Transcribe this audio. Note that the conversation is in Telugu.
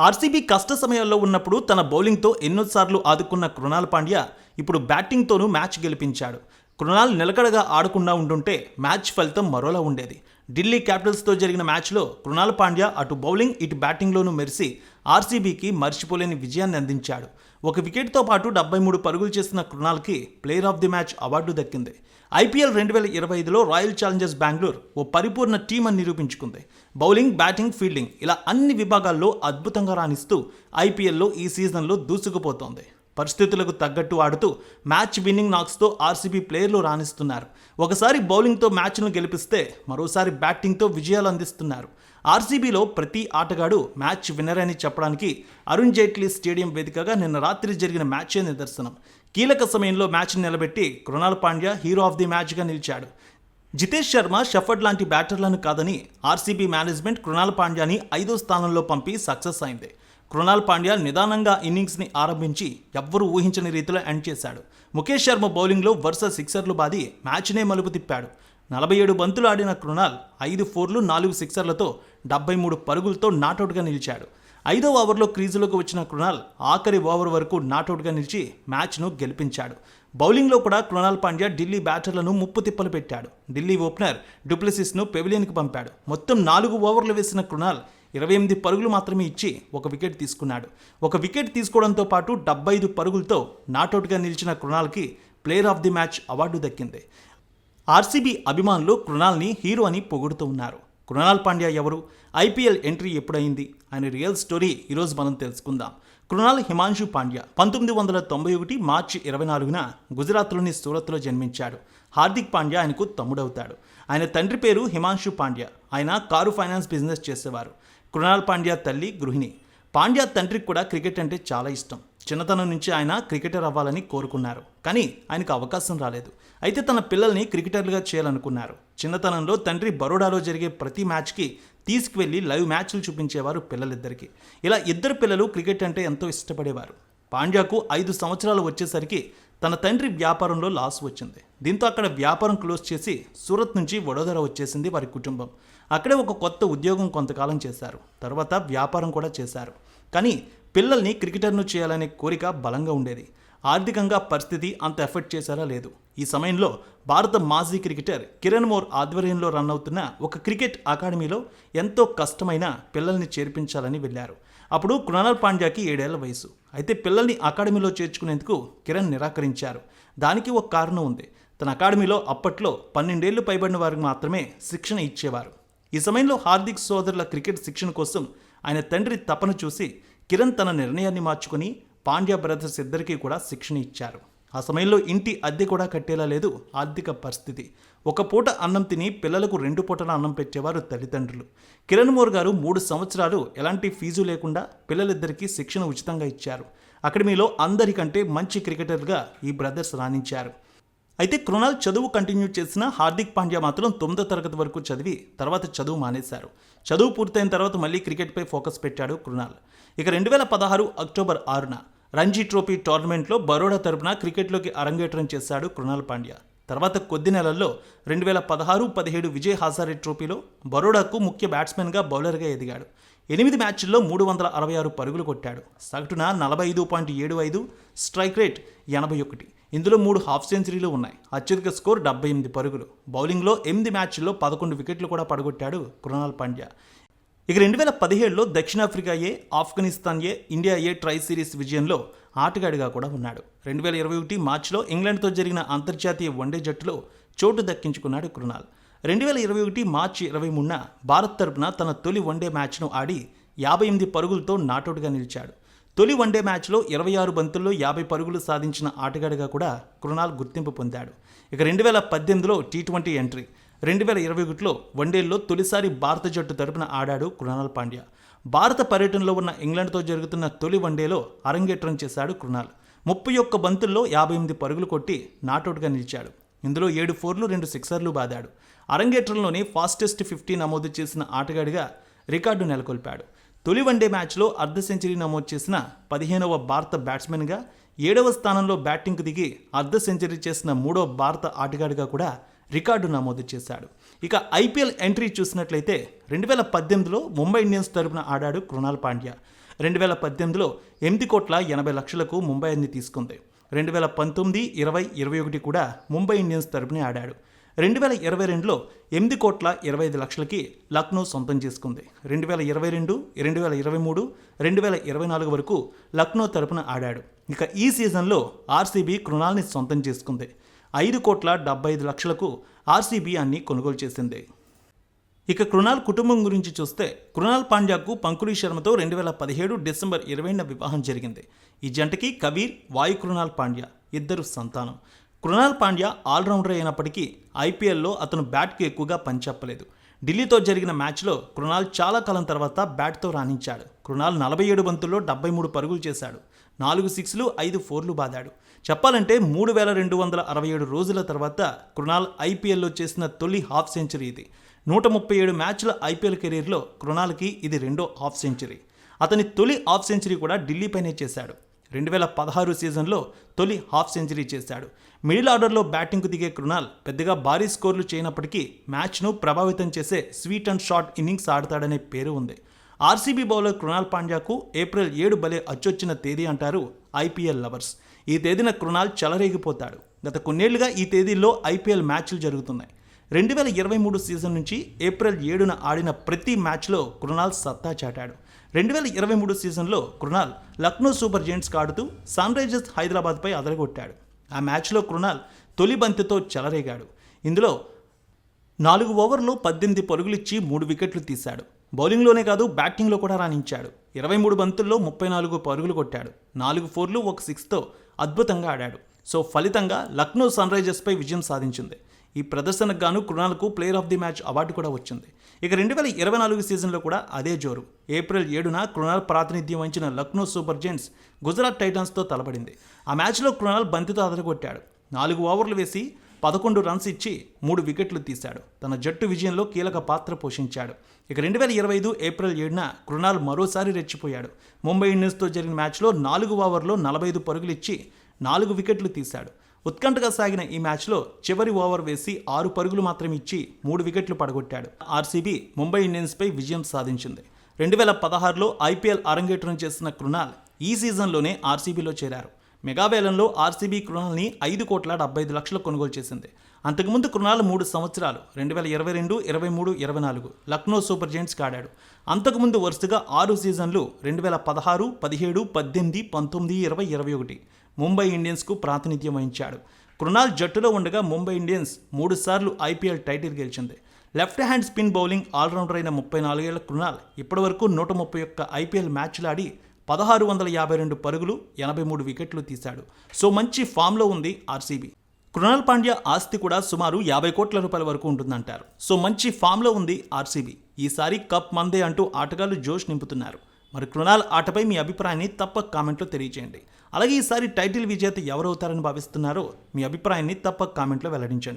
ఆర్సీబీ కష్ట సమయాల్లో ఉన్నప్పుడు తన బౌలింగ్తో ఎన్నోసార్లు ఆదుకున్న కృణాల్ పాండ్యా ఇప్పుడు బ్యాటింగ్తోనూ మ్యాచ్ గెలిపించాడు. కృణాల్ నిలకడగా ఆడకుండా ఉండుంటే మ్యాచ్ ఫలితం మరోలా ఉండేది. ఢిల్లీ క్యాపిటల్స్తో జరిగిన మ్యాచ్లో కృణాల్ పాండ్యా అటు బౌలింగ్ ఇటు బ్యాటింగ్లోనూ మెరిసి ఆర్సీబీకి మర్చిపోలేని విజయాన్ని అందించాడు. ఒక వికెట్తో పాటు డెబ్బై మూడు పరుగులు చేసిన కృణాల్కి player of the match award దక్కింది. ఐపీఎల్ రెండు వేల ఇరవై ఐదులో రాయల్ ఛాలెంజర్స్ బెంగళూరు ఓ పరిపూర్ణ టీం అని నిరూపించుకుంది. బౌలింగ్ బ్యాటింగ్ ఫీల్డింగ్ ఇలా అన్ని విభాగాల్లో అద్భుతంగా రాణిస్తూ ఐపీఎల్లో ఈ సీజన్లో దూసుకుపోతోంది. పరిస్థితులకు తగ్గట్టు ఆడుతూ మ్యాచ్ విన్నింగ్ నాక్స్తో ఆర్సీబీ ప్లేయర్లు రాణిస్తున్నారు. ఒకసారి బౌలింగ్తో మ్యాచ్ను గెలిపిస్తే మరోసారి బ్యాటింగ్తో విజయాలు అందిస్తున్నారు. ఆర్సీబీలో ప్రతి ఆటగాడు మ్యాచ్ విన్నర్ అని చెప్పడానికి అరుణ్ జైట్లీ స్టేడియం వేదికగా నిన్న రాత్రి జరిగిన మ్యాచే నిదర్శనం. కీలక సమయంలో మ్యాచ్ను నిలబెట్టి Krunal Pandya hero of the మ్యాచ్గా నిలిచాడు. జితేష్ శర్మ షఫర్డ్ లాంటి బ్యాటర్లను కాదని ఆర్సీబీ మేనేజ్మెంట్ కృణాల్ పాండ్యాని ఐదో స్థానంలో పంపి సక్సెస్ అయింది. కృణాల్ పాండ్యా నిదానంగా ఇన్నింగ్స్ని ఆరంభించి ఎవ్వరూ ఊహించని రీతిలో ఎండ్ చేశాడు. ముఖేష్ శర్మ బౌలింగ్లో వరుస సిక్సర్లు బాది మ్యాచ్నే మలుపు తిప్పాడు. నలభై ఏడు బంతులు ఆడిన కృణాల్ ఐదు ఫోర్లు నాలుగు సిక్సర్లతో డెబ్బై మూడు పరుగులతో నాటౌట్గా నిలిచాడు. ఐదో ఓవర్లో క్రీజులోకి వచ్చిన కృణాల్ ఆఖరి ఓవర్ వరకు నాటౌట్గా నిలిచి మ్యాచ్ను గెలిపించాడు. బౌలింగ్లో కూడా కృణాల్ పాండ్యా ఢిల్లీ బ్యాటర్లను ముప్పు తిప్పలు పెట్టాడు. ఢిల్లీ ఓపెనర్ డూప్లెసిస్ను పెవిలియన్కి పంపాడు. మొత్తం నాలుగు ఓవర్లు వేసిన కృణాల్ ఇరవై ఎనిమిది పరుగులు మాత్రమే ఇచ్చి ఒక వికెట్ తీసుకున్నాడు. ఒక వికెట్ తీసుకోవడంతో పాటు డెబ్బై ఐదు పరుగులతో నాటౌట్గా నిలిచిన కృణాల్కి player of the match award దక్కింది. ఆర్సీబీ అభిమానులు కృణాల్ని హీరో అని పొగుడుతూ ఉన్నారు. కృణాల్ పాండ్యా ఎవరు? ఐపీఎల్ ఎంట్రీ ఎప్పుడైంది? అనే రియల్ స్టోరీ ఈరోజు మనం తెలుసుకుందాం. కృణాల్ హిమాంశు పాండ్యా పంతొమ్మిది వందల తొంభై ఒకటి మార్చి ఇరవై నాలుగున గుజరాత్లోని సూరత్లో జన్మించాడు. హార్దిక్ పాండ్యా ఆయనకు తమ్ముడవుతాడు. ఆయన తండ్రి పేరు హిమాంశు పాండ్యా. ఆయన కారు ఫైనాన్స్ బిజినెస్ చేసేవారు. కృణాల్ పాండ్యా తల్లి గృహిణి. పాండ్యా తండ్రికి కూడా క్రికెట్ అంటే చాలా ఇష్టం. చిన్నతనం నుంచి ఆయన క్రికెటర్ అవ్వాలని కోరుకున్నారు. కానీ ఆయనకు అవకాశం రాలేదు. అయితే తన పిల్లల్ని క్రికెటర్లుగా చేయాలనుకున్నారు. చిన్నతనంలో తండ్రి బరోడాలో జరిగే ప్రతి మ్యాచ్కి తీసుకువెళ్ళి లైవ్ మ్యాచ్లు చూపించేవారు పిల్లలిద్దరికీ. ఇలా ఇద్దరు పిల్లలు క్రికెట్ అంటే ఎంతో ఇష్టపడేవారు. పాండ్యాకు ఐదు సంవత్సరాలు వచ్చేసరికి తన తండ్రి వ్యాపారంలో లాస్ వచ్చింది. దీంతో అక్కడ వ్యాపారం క్లోజ్ చేసి సూరత్ నుంచి వడోదర వచ్చేసింది వారి కుటుంబం. అక్కడే ఒక కొత్త ఉద్యోగం కొంతకాలం చేశారు. తర్వాత వ్యాపారం కూడా చేశారు. కానీ పిల్లల్ని క్రికెటర్ను చేయాలనే కోరిక బలంగా ఉండేది. ఆర్థికంగా పరిస్థితి అంత ఎఫెక్ట్ చేశారా లేదు. ఈ సమయంలో భారత మాజీ క్రికెటర్ కిరణ్ మోర్ ఆధ్వర్యంలో రన్ అవుతున్న ఒక క్రికెట్ అకాడమీలో ఎంతో కష్టమైన పిల్లల్ని చేర్పించాలని వెళ్ళారు. అప్పుడు కృణాల్ పాండ్యాకి ఏడేళ్ళ వయసు అయితే పిల్లల్ని అకాడమీలో చేర్చుకునేందుకు కిరణ్ నిరాకరించారు. దానికి ఒక కారణం ఉంది. తన అకాడమీలో అప్పట్లో పన్నెండేళ్ళు పైబడిన వారికి మాత్రమే శిక్షణ ఇచ్చేవారు. ఈ సమయంలో హార్దిక్ సోదరుల క్రికెట్ శిక్షణ కోసం ఆయన తండ్రి తపన చూసి కిరణ్ తన నిర్ణయాన్ని మార్చుకుని పాండ్యా బ్రదర్స్ ఇద్దరికీ కూడా శిక్షణ ఇచ్చారు. ఆ సమయంలో ఇంటి అద్దె కూడా కట్టేలా లేదు. ఆర్థిక పరిస్థితి. ఒక పూట అన్నం తిని పిల్లలకు రెండు పూటల అన్నం పెట్టేవారు తల్లిదండ్రులు. కిరణ్ మోర్ గారు మూడు సంవత్సరాలు ఎలాంటి ఫీజు లేకుండా పిల్లలిద్దరికీ శిక్షణ ఉచితంగా ఇచ్చారు. అకాడమీలో అందరికంటే మంచి క్రికెటర్గా ఈ బ్రదర్స్ రాణించారు. అయితే కృణాల్ చదువు కంటిన్యూ చేసిన హార్దిక్ పాండ్యా మాత్రం తొమ్మిదో తరగతి వరకు చదివి తర్వాత చదువు మానేశారు. చదువు పూర్తయిన తర్వాత మళ్ళీ క్రికెట్పై ఫోకస్ పెట్టాడు కృణాల్. ఇక రెండు వేల పదహారు అక్టోబర్ ఆరున రంజీ ట్రోఫీ టోర్నమెంట్లో బరోడా తరపున క్రికెట్లోకి అరంగేట్రం చేశాడు కృణాల్ పాండ్యా. తర్వాత కొద్ది నెలల్లో రెండు వేల పదహారు పదిహేడు విజయ్ హజారే ట్రోఫీలో బరోడాకు ముఖ్య బ్యాట్స్మెన్గా బౌలర్గా ఎదిగాడు. ఎనిమిది మ్యాచ్ల్లో మూడు వందల అరవై ఆరు పరుగులు కొట్టాడు. సగటున నలభై ఐదు పాయింట్ ఏడు ఐదు స్ట్రైక్ రేట్ ఎనభై ఒకటి. ఇందులో మూడు హాఫ్ సెంచరీలు ఉన్నాయి. అత్యధిక స్కోర్ డెబ్బై ఎనిమిది పరుగులు. బౌలింగ్లో ఎనిమిది మ్యాచ్ల్లో పదకొండు వికెట్లు కూడా పడగొట్టాడు కృణాల్ పాండ్యా. ఇక రెండు వేల పదిహేడులో దక్షిణాఫ్రికా A Afghanistan A India A tri series విజయంలో ఆటగాడిగా కూడా ఉన్నాడు. రెండు వేల ఇరవై ఒకటి మార్చిలో ఇంగ్లాండ్తో జరిగిన అంతర్జాతీయ వన్డే జట్టులో చోటు దక్కించుకున్నాడు కృణాల్. రెండు వేల ఇరవై ఒకటి మార్చి ఇరవై మూడున భారత్ తరపున తన తొలి వన్డే మ్యాచ్ను ఆడి యాభై ఎనిమిది పరుగులతో నాటౌట్గా నిలిచాడు. తొలి వన్డే మ్యాచ్లో ఇరవై ఆరు బంతుల్లో యాభై పరుగులు సాధించిన ఆటగాడిగా కూడా కృణాల్ గుర్తింపు పొందాడు. ఇక రెండు వేల పద్దెనిమిదిలో టీ ట్వంటీ ఎంట్రీ. రెండు వేల ఇరవై ఒకటిలో వన్డేల్లో తొలిసారి భారత జట్టు తరపున ఆడాడు కృణాల్ పాండ్యా. భారత పర్యటనలో ఉన్న ఇంగ్లాండ్తో జరుగుతున్న తొలి వన్డేలో అరంగేట్రం చేశాడు కృణాల్. ముప్పై ఒక్క బంతుల్లో యాభై ఎనిమిది పరుగులు కొట్టి నాటౌట్గా నిలిచాడు. ఇందులో ఏడు ఫోర్లు రెండు సిక్సర్లు బాదాడు. అరంగేట్రంలోనే ఫాస్టెస్ట్ ఫిఫ్టీ నమోదు చేసిన ఆటగాడిగా రికార్డు నెలకొల్పాడు. తొలి వన్డే మ్యాచ్లో అర్ధ సెంచరీ నమోదు చేసిన పదిహేనవ భారత బ్యాట్స్మెన్గా ఏడవ స్థానంలో బ్యాటింగ్కు దిగి అర్ధ సెంచరీ చేసిన మూడో భారత ఆటగాడిగా కూడా రికార్డు నమోదు చేశాడు. ఇక ఐపీఎల్ ఎంట్రీ చూసినట్లయితే రెండు వేల పద్దెనిమిదిలో ముంబై ఇండియన్స్ తరపున ఆడాడు కృణాల్ పాండ్యా. రెండు వేల పద్దెనిమిదిలో ఎనిమిది కోట్ల ఎనభై లక్షలకు ముంబైని తీసుకుంది. రెండు వేల పంతొమ్మిది ఇరవై ఇరవై ఒకటి కూడా ముంబై ఇండియన్స్ తరపున ఆడాడు. రెండు వేల ఇరవై రెండులో ఎనిమిది కోట్ల ఇరవై ఐదు లక్షలకి లక్నో సొంతం చేసుకుంది. రెండు వేల ఇరవై రెండు రెండు వేల ఇరవై మూడు రెండు వేల ఇరవై నాలుగు వరకు లక్నో తరపున ఆడాడు. ఇక ఈ సీజన్లో ఆర్సీబీ కృణాల్ని సొంతం చేసుకుంది. ఐదు కోట్ల డెబ్బై ఐదు లక్షలకు ఆర్సీబీ అన్ని కొనుగోలు చేసింది. ఇక కృణాల్ కుటుంబం గురించి చూస్తే కృణాల్ పాండ్యాకు పంకుడి శర్మతో రెండు వేల పదిహేడు డిసెంబర్ ఇరవైన వివాహం జరిగింది. ఈ జంటకి కబీర్ వాయు కృణాల్ పాండ్యా ఇద్దరు సంతానం. కృణాల్ పాండ్యా ఆల్రౌండర్ అయినప్పటికీ ఐపీఎల్లో అతను బ్యాట్కి ఎక్కువగా పనిచెప్పలేదు ఢిల్లీతో జరిగిన మ్యాచ్లో కృణాల్ చాలా కాలం తర్వాత బ్యాట్తో రాణించాడు. కృణాల్ నలభై ఏడు బంతుల్లో డెబ్బై మూడు పరుగులు చేశాడు. నాలుగు సిక్స్లు ఐదు ఫోర్లు బాదాడు. చెప్పాలంటే మూడు వేల రెండు వందల అరవై ఏడు రోజుల తర్వాత కృణాల్ ఐపీఎల్లో చేసిన తొలి హాఫ్ సెంచరీ ఇది. నూట ముప్పై ఏడు మ్యాచ్ల ఐపీఎల్ కెరీర్లో కృణాల్కి ఇది రెండో హాఫ్ సెంచరీ. అతని తొలి హాఫ్ సెంచరీ కూడా ఢిల్లీపైనే చేశాడు. రెండు వేల పదహారు సీజన్లో తొలి హాఫ్ సెంచరీ చేశాడు. మిడిల్ ఆర్డర్లో బ్యాటింగ్కు దిగే కృణాల్ పెద్దగా భారీ స్కోర్లు చేయనప్పటికీ మ్యాచ్ను ప్రభావితం చేసే స్వీట్ అండ్ షార్ట్ ఇన్నింగ్స్ ఆడతాడనే పేరు ఉంది. ఆర్సీబీ బౌలర్ కృణాల్ పాండ్యాకు ఏప్రిల్ ఏడు భలే అచ్చొచ్చిన తేదీ అంటారు ఐపీఎల్ లవర్స్. ఈ తేదీన కృణాల్ చెలరేగిపోతాడు. గత కొన్నేళ్ళుగా ఈ తేదీల్లో ఐపీఎల్ మ్యాచ్లు జరుగుతున్నాయి. రెండు వేల ఇరవై మూడు సీజన్ నుంచి ఏప్రిల్ ఏడున ఆడిన ప్రతి మ్యాచ్లో కృణాల్ సత్తా చాటాడు. రెండు వేల ఇరవై మూడు సీజన్లో కృణాల్ లక్నో సూపర్ జెయింట్స్కి ఆడుతూ సన్ రైజర్స్ హైదరాబాద్పై అదరగొట్టాడు. ఆ మ్యాచ్లో కృణాల్ తొలి బంతితో చెలరేగాడు. ఇందులో నాలుగు ఓవర్లో పద్దెనిమిది పరుగులిచ్చి మూడు వికెట్లు తీశాడు. బౌలింగ్లోనే కాదు బ్యాటింగ్లో కూడా రాణించాడు. ఇరవై మూడు బంతుల్లో ముప్పై నాలుగు పరుగులు కొట్టాడు. నాలుగు ఫోర్లు ఒక సిక్స్తో అద్భుతంగా ఆడాడు. సో ఫలితంగా లక్నో సన్ రైజర్స్పై విజయం సాధించింది. ఈ ప్రదర్శనకు గాను కృణాల్కు player of the match award కూడా వచ్చింది. ఇక రెండు వేల ఇరవై నాలుగు సీజన్లో కూడా అదే జోరు. ఏప్రిల్ ఏడున కృణాల్ ప్రాతినిధ్యం వహించిన లక్నో సూపర్ జెంట్స్ గుజరాత్ టైటన్స్తో తలపడింది. ఆ మ్యాచ్లో కృణాల్ బంతితో అదరగొట్టాడు. నాలుగు ఓవర్లు వేసి పదకొండు రన్స్ ఇచ్చి మూడు వికెట్లు తీశాడు. తన జట్టు విజయంలో కీలక పాత్ర పోషించాడు. ఇక రెండు వేల ఇరవై ఐదు ఏప్రిల్ ఏడున కృణాల్ మరోసారి రెచ్చిపోయాడు. ముంబై ఇండియన్స్తో జరిగిన మ్యాచ్లో నాలుగు ఓవర్లో నలభై ఐదు పరుగులిచ్చి నాలుగు వికెట్లు తీశాడు. ఉత్కంఠగా సాగిన ఈ మ్యాచ్లో చివరి ఓవర్ వేసి ఆరు పరుగులు మాత్రమే ఇచ్చి మూడు వికెట్లు పడగొట్టాడు. ఆర్సీబీ ముంబై ఇండియన్స్పై విజయం సాధించింది. రెండు వేల పదహారులో ఐపీఎల్ అరంగేట్రం చేసిన కృణాల్ ఈ సీజన్లోనే ఆర్సీబీలో చేరారు. మెగావేలంలో ఆర్సీబీ కృణాల్ని ఐదు కోట్ల డెబ్బై ఐదు లక్షలు కొనుగోలు చేసింది. అంతకుముందు కృణాల్ మూడు సంవత్సరాలు రెండు వేల ఇరవై రెండు ఇరవై మూడు ఇరవై నాలుగు లక్నో సూపర్ జెయింట్స్కి ఆడాడు. అంతకుముందు వరుసగా ఆరు సీజన్లు రెండు వేల పదహారు పదిహేడు పద్దెనిమిది పంతొమ్మిది ఇరవై ఇరవై ఒకటి ముంబై ఇండియన్స్కు ప్రాతినిధ్యం వహించాడు. కృణాల్ జట్టులో ఉండగా ముంబై ఇండియన్స్ మూడుసార్లు ఐపీఎల్ టైటిల్ గెలిచింది. Left hand spin bowling allrounder అయిన ముప్పై నాలుగేళ్ళ కృణాల్ ఇప్పటివరకు నూట ముప్పై ఒక్క ఐపీఎల్ మ్యాచ్లు ఆడి పదహారు వందల యాభై రెండు పరుగులు ఎనభై మూడు వికెట్లు తీశాడు. సో మంచి ఫామ్లో ఉంది ఆర్సీబీ. కృణాల్ పాండ్యా ఆస్తి కూడా సుమారు యాభై కోట్ల రూపాయల వరకు ఉంటుందంటారు. సో మంచి ఫామ్లో ఉంది ఆర్సీబీ. ఈసారి కప్ మందే అంటూ ఆటగాళ్ళు జోష్ నింపుతున్నారు. మరి కృణాల్ ఆటపై మీ అభిప్రాయాన్ని తప్పక కామెంట్లో తెలియజేయండి. అలాగే ఈసారి టైటిల్ విజేత ఎవరవుతారని భావిస్తున్నారో మీ అభిప్రాయాన్ని తప్పక కామెంట్లో వెల్లడించండి.